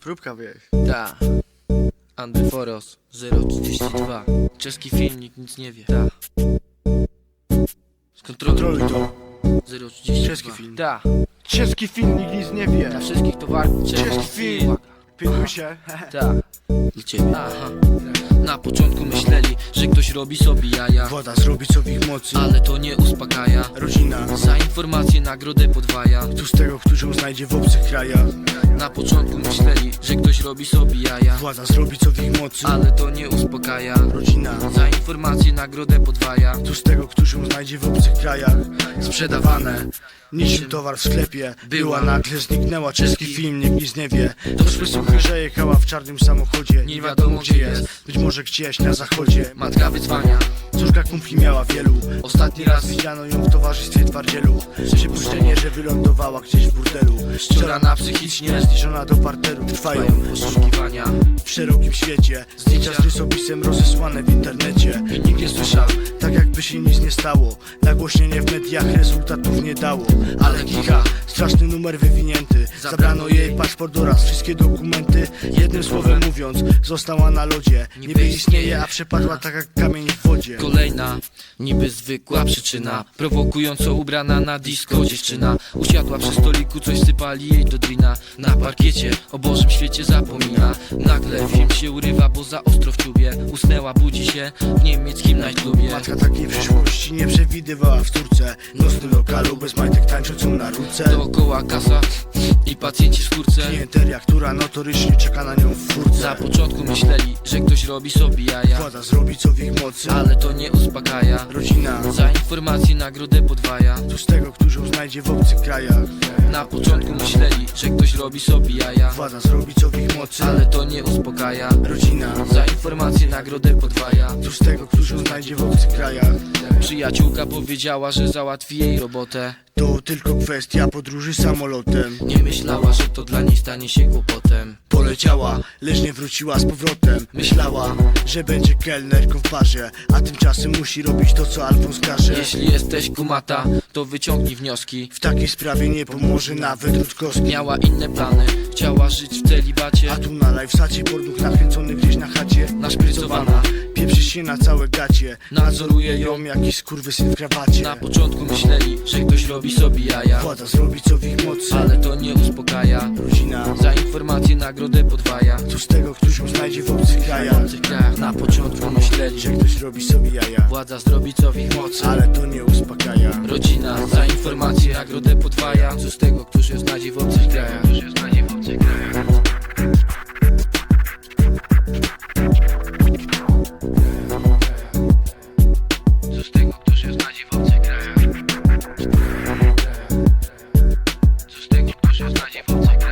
Próbka wiesz. Ta. Andyforos 032. Czeski filmik nic nie wie. Ta. Skontroluj Kontroluj to. 032. Czeski film. Ta. Czeski film nikt nic nie wie. Dla wszystkich towarów czeski, Czeski film. Pilnuj się. Ta. Dla ciebie. Aha. Na początku myśleli, że ktoś robi sobie jaja. Woda zrobi co w ich mocy. Ale to nie uspokaja. Rodzina. Za informację nagrodę podwaja. Tu z tego, którą znajdzie w obcych krajach. Na początku myśleli, że ktoś robi sobie jaja. Władza zrobi co w ich mocy. Ale to nie uspokaja. Rodzina. Za informację nagrodę podwaja. Tu z tego, którą znajdzie w obcych krajach. Sprzedawane. Niczym towar w sklepie Była nagle zniknęła Czeski film, nikt nic nie wie Doszły słuchy, że jechała w czarnym samochodzie Nie wiadomo gdzie jest Być może gdzieś na zachodzie Matka wyzwania. Córka kumpli miała wielu. Ostatni raz Widziano ją w towarzystwie twardzielu. Przypuszczenie, że wylądowała gdzieś w burdelu. Szczurana psychicznie Zniżona do parteru. Trwają poszukiwania w szerokim świecie. Zdjęcia z rysopisem rozesłane w internecie. Nikt nie słyszał Tak jakby się nic nie stało. Nagłośnienie w mediach rezultatów nie dało. Ale kicha, straszny numer wywinięty. Zabrano jej paszport oraz wszystkie dokumenty. Jednym słowem mówiąc, została na lodzie. Niby istnieje, a przepadła tak jak kamień w wodzie. Kolejna, niby zwykła przyczyna. Prowokująco ubrana na disco dziewczyna. Usiadła przy stoliku, coś sypali jej do drina. Na parkiecie, o Bożym świecie zapomina. Nagle film się urywa, bo za ostro w czubie. Usnęła, budzi się w niemieckim nightclubie Matka takiej przyszłości nie przewidywała w Turce Nocnym lokalu bez majtek tańczącą na ruce Dookoła kasa i pacjenci w skórce Klienteria, która notorycznie czeka na nią w furce. Początku myśleli, że ktoś robi sobie jaja. Władza zrobi co w ich mocy. Ale to nie uspokaja. Rodzina, Za informację nagrodę podwaja. Tu z tego, którą znajdzie w obcych krajach? Na początku myśleli, że ktoś robi sobie jaja. Władza zrobi co w ich mocy. Ale to nie uspokaja. Rodzina, Za informację nagrodę podwaja. Tu z tego, którą znajdzie w obcych krajach? Przyjaciółka powiedziała, że załatwi jej robotę. To tylko kwestia podróży samolotem. Nie myślała, że to dla niej stanie się kłopotem. Poleciała, lecz nie wróciła z powrotem. Myślała, że będzie kelnerką w barze A tymczasem musi robić to, co Alfons każe. Jeśli jesteś kumata, to wyciągnij wnioski. W takiej sprawie nie pomoże nawet Rutkowski. Miała inne plany, chciała żyć w celibacie. A tu na livesacie pornuk nakręcony gdzieś na chacie. Naszprycowana, Pieprzy się na całe gacie. Nadzoruje ją Ją jakiś skurwysyn w krawacie. Na początku myśleli, że ktoś robi sobie jaja. Władza zrobi co w ich mocy. Ale to nie uspokaja. Rodzina, Za informację nagrodę podwaja. Tu z tego, którą znajdzie w obcych krajach? W tych krajach na początku myśleli, Że ktoś robi sobie jaja. władza zrobi co w ich mocy. Ale to nie uspokaja. Rodzina za informację nagrodę podwaja. Co z tego, którzy znajdzie w obcych krajach Wchodzimy.